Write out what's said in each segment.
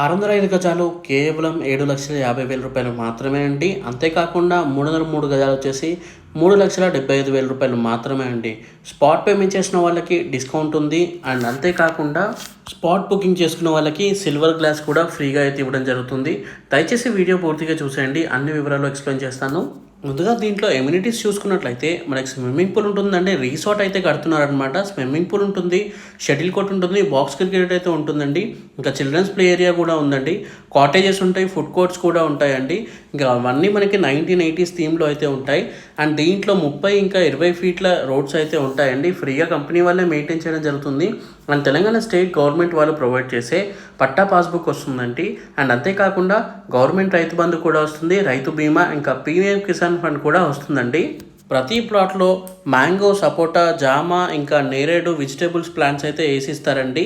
ఆరు వందల ఐదు గజాలు కేవలం ఏడు లక్షల యాభై వేల రూపాయలు మాత్రమే అండి. అంతేకాకుండా మూడు వందల మూడు గజాలు వచ్చేసి మూడు లక్షల డెబ్బై ఐదు వేల రూపాయలు మాత్రమే అండి. స్పాట్ పేమెంట్ చేసిన వాళ్ళకి డిస్కౌంట్ ఉంది. అండ్ అంతేకాకుండా స్పాట్ బుకింగ్ చేసుకున్న వాళ్ళకి సిల్వర్ గ్లాస్ కూడా ఫ్రీగా అయితే ఇవ్వడం జరుగుతుంది. దయచేసి వీడియో పూర్తిగా చూసేయండి. అన్ని వివరాలు ఎక్స్ప్లెయిన్ చేస్తాను. ముందుగా దీంట్లో ఎమ్యూనిటీస్ చూసుకున్నట్లయితే మనకి స్విమ్మింగ్ పూల్ ఉంటుందండి రిసార్ట్ అయితే కడుతున్నారనమాట స్విమ్మింగ్ పూల్ ఉంటుంది షటిల్ కోర్ట్ ఉంటుంది బాక్స్ క్రికెట్ అయితే ఉంటుందండి. ఇంకా చిల్డ్రన్స్ ప్లే ఏరియా కూడా ఉందండి. కాటేజెస్ ఉంటాయి ఫుడ్ కోర్ట్స్ కూడా ఉంటాయండి. ఇంకా అవన్నీ మనకి నైన్టీన్ ఎయిటీస్ థీమ్లో అయితే ఉంటాయి. అండ్ దీంట్లో ముప్పై ఇంకా ఇరవై ఫీట్ల రోడ్స్ అయితే ఉంటాయండి. ఫ్రీగా కంపెనీ వాళ్ళే మెయింటైన్ చేయడం జరుగుతుంది. అండ్ తెలంగాణ స్టేట్ గవర్నమెంట్ వాళ్ళు ప్రొవైడ్ చేసే పట్టా పాస్బుక్ వస్తుందండి. అండ్ అంతేకాకుండా గవర్నమెంట్ రైతు బంధు కూడా వస్తుంది రైతు బీమా ఇంకా పీఎం కిసాన్ ఫండ్ కూడా వస్తుందండి. ప్రతి ప్లాట్లో మ్యాంగో సపోటా జామ ఇంకా నేరేడు వెజిటేబుల్స్ ప్లాంట్స్ అయితే వేసిస్తారండి.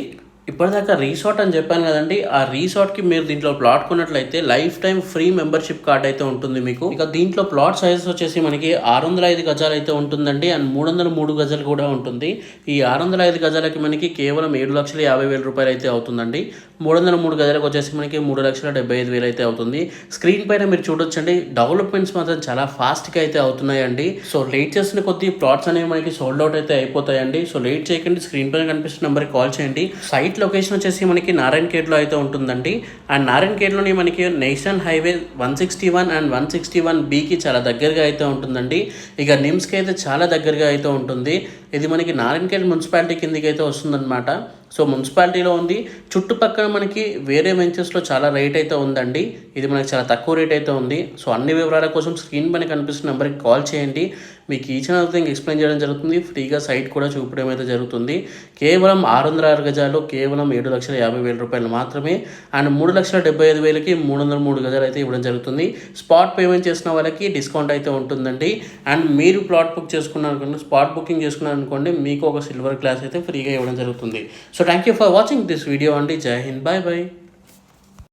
ఇప్పటిదాకా రీసార్ట్ అని చెప్పాను కదండి ఆ రీసార్ట్కి మీరు దీంట్లో ప్లాట్ కొన్నట్లయితే life time free membership card అయితే ఉంటుంది మీకు. ఇక దీంట్లో ప్లాట్ సైజెస్ వచ్చేసి మనకి ఆరు వందల ఐదు గజాలు అయితే ఉంటుందండి అండ్ మూడు వందల మూడు గజాలు కూడా ఉంటుంది. ఈ ఆరు వందల ఐదు గజాలకి మనకి కేవలం ఏడు లక్షల యాభై వేల రూపాయలు అయితే అవుతుందండి. మూడు వందల మూడు గజాలకు వచ్చేసి మనకి మూడు లక్షల డెబ్బై ఐదు వేలు అయితే అవుతుంది. స్క్రీన్ పైన మీరు చూడొచ్చండి డెవలప్మెంట్స్ మాత్రం చాలా ఫాస్ట్గా అయితే అవుతున్నాయండి. సో లేట్ చేసిన కొద్ది ప్లాట్స్ అనేవి మనకి సోల్డ్ అవుట్ అయితే అయిపోతాయండి. సో లేట్ చేయకండి స్క్రీన్ పైన కనిపిస్తున్న నెంబర్కి కాల్ చేయండి. సైట్ లొకేషన్ వచ్చేసి మనకి నారాయణ ఖేడ్లో అయితే ఉంటుందండి. అండ్ నారాయణ ఖేడ్లోని మనకి national highway one sixty one and one sixty one బీకి చాలా దగ్గరగా అయితే ఉంటుందండి. ఇక నిమ్స్కి అయితే చాలా దగ్గరగా అయితే ఉంటుంది. ఇది మనకి నారాయణఖేడ్ మున్సిపాలిటీ కిందకి అయితే వస్తుందన్నమాట. సో మున్సిపాలిటీలో ఉంది. చుట్టుపక్కల మనకి వేరే వెంచర్స్లో చాలా రేట్ అయితే ఉందండి. ఇది మనకి చాలా తక్కువ రేట్ అయితే ఉంది. సో అన్ని వివరాల కోసం స్క్రీన్ పైన కనిపిస్తున్న నెంబర్కి కాల్ చేయండి. మీకు ఈచ్ అండ్ థింగ్ ఎక్స్ప్లెయిన్ చేయడం జరుగుతుంది. ఫ్రీగా సైట్ కూడా చూపడం అయితే జరుగుతుంది. కేవలం ఆరు వందల ఆరు గజాలు కేవలం ఏడు లక్షల యాభై వేల రూపాయలు మాత్రమే. అండ్ మూడు లక్షల డెబ్బై ఐదు వేలకి మూడు వందల మూడు గజాలు అయితే ఇవ్వడం జరుగుతుంది. స్పాట్ పేమెంట్ చేసిన వాళ్ళకి డిస్కౌంట్ అయితే ఉంటుందండి. అండ్ మీరు ప్లాట్ బుక్ చేసుకున్నారు అనుకోండి స్పాట్ బుకింగ్ చేసుకున్నారు అనుకోండి మీకు ఒక సిల్వర్ గ్లాస్ అయితే ఫ్రీగా ఇవ్వడం జరుగుతుంది. So So thank you for watching this video on Jai Hind. Bye bye.